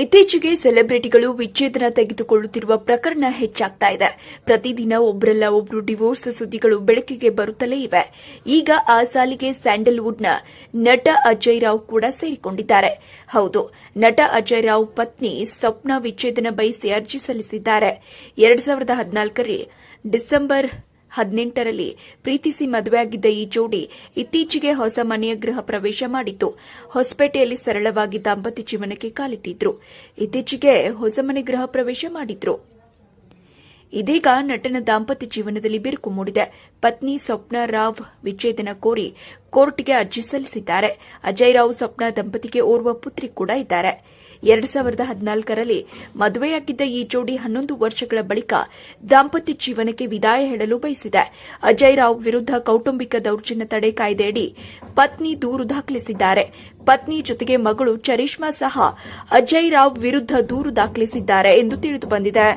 ಇತ್ತೀಚೆಗೆ ಸೆಲೆಬ್ರಿಟಿಗಳು ವಿಚ್ಛೇದನ ತೆಗೆದುಕೊಳ್ಳುತ್ತಿರುವ ಪ್ರಕರಣ ಹೆಚ್ಚಾಗ್ತಾ ಇದೆ. ಪ್ರತಿದಿನ ಒಬ್ಬರಲ್ಲ ಒಬ್ಬರು ಡಿವೋರ್ಸ್ ಸುದ್ದಿಗಳು ಬೆಳಕಿಗೆ ಬರುತ್ತಲೇ ಇವೆ. ಈಗ ಆ ಸಾಲಿಗೆ ಸ್ಯಾಂಡಲ್ವುಡ್ನ ನಟ ಅಜಯ್ ರಾವ್ ಕೂಡ ಸೇರಿಕೊಂಡಿದ್ದಾರೆ. ಹೌದು, ನಟ ಅಜಯ್ ರಾವ್ ಪತ್ನಿ ಸ್ವಪ್ನ ವಿಚ್ಛೇದನ ಬಯಸಿ ಅರ್ಜಿ ಸಲ್ಲಿಸಿದ್ದಾರೆ. ಎರಡ್ ಸಾವಿರದ ಹದಿನಾಲ್ಕರಲ್ಲಿ ಡಿಸೆಂಬರ್ ಹದಿನೆಂಟರಲ್ಲಿ ಪ್ರೀತಿಸಿ ಮದುವೆಯಾಗಿದ್ದ ಈ ಜೋಡಿ ಇತ್ತೀಚೆಗೆ ಹೊಸ ಮನೆಯ ಗೃಹ ಪ್ರವೇಶ ಮಾಡಿತು ಹೊಸಪೇಟೆಯಲ್ಲಿ ಸರಳವಾಗಿ ದಾಂಪತ್ಯ ಜೀವನಕ್ಕೆ ಕಾಲಿಟ್ಟಿದ್ರು. ಇತ್ತೀಚೆಗೆ ಹೊಸ ಮನೆ ಗೃಹ ಪ್ರವೇಶ ಮಾಡಿದ್ರು. ಇದೀಗ ನಟನ ದಾಂಪತ್ಯ ಜೀವನದಲ್ಲಿ ಬಿರುಕು ಮೂಡಿದೆ. ಪತ್ನಿ ಸ್ವಪ್ನ ರಾವ್ ವಿಚ್ಛೇದನ ಕೋರಿ ಕೋರ್ಟ್ಗೆ ಅರ್ಜಿ ಸಲ್ಲಿಸಿದ್ದಾರೆ. ಅಜಯ್ ರಾವ್ ಸ್ವಪ್ನ ದಂಪತಿಗೆ ಓರ್ವ ಪುತ್ರಿ ಕೂಡ ಇದ್ದಾರೆ. ಎರಡು ಸಾವಿರದ ಹದಿನಾಲ್ಕರಲ್ಲಿ ಮದುವೆಯಾಗಿದ್ದ ಈ ಜೋಡಿ ಹನ್ನೊಂದು ವರ್ಷಗಳ ಬಳಿಕ ದಾಂಪತ್ಯ ಜೀವನಕ್ಕೆ ವಿದಾಯ ಹೇಳಲು ಬಯಸಿದೆ. ಅಜಯ್ ರಾವ್ ವಿರುದ್ಧ ಕೌಟುಂಬಿಕ ದೌರ್ಜನ್ಯ ತಡೆ ಕಾಯ್ದೆಯಡಿ ಪತ್ನಿ ದೂರು ದಾಖಲಿಸಿದ್ದಾರೆ. ಪತ್ನಿ ಜೊತೆಗೆ ಮಗಳು ಚರಿಷ್ಮಾ ಸಹ ಅಜಯ್ ರಾವ್ ವಿರುದ್ಧ ದೂರು ದಾಖಲಿಸಿದ್ದಾರೆ ಎಂದು ತಿಳಿದುಬಂದಿದೆ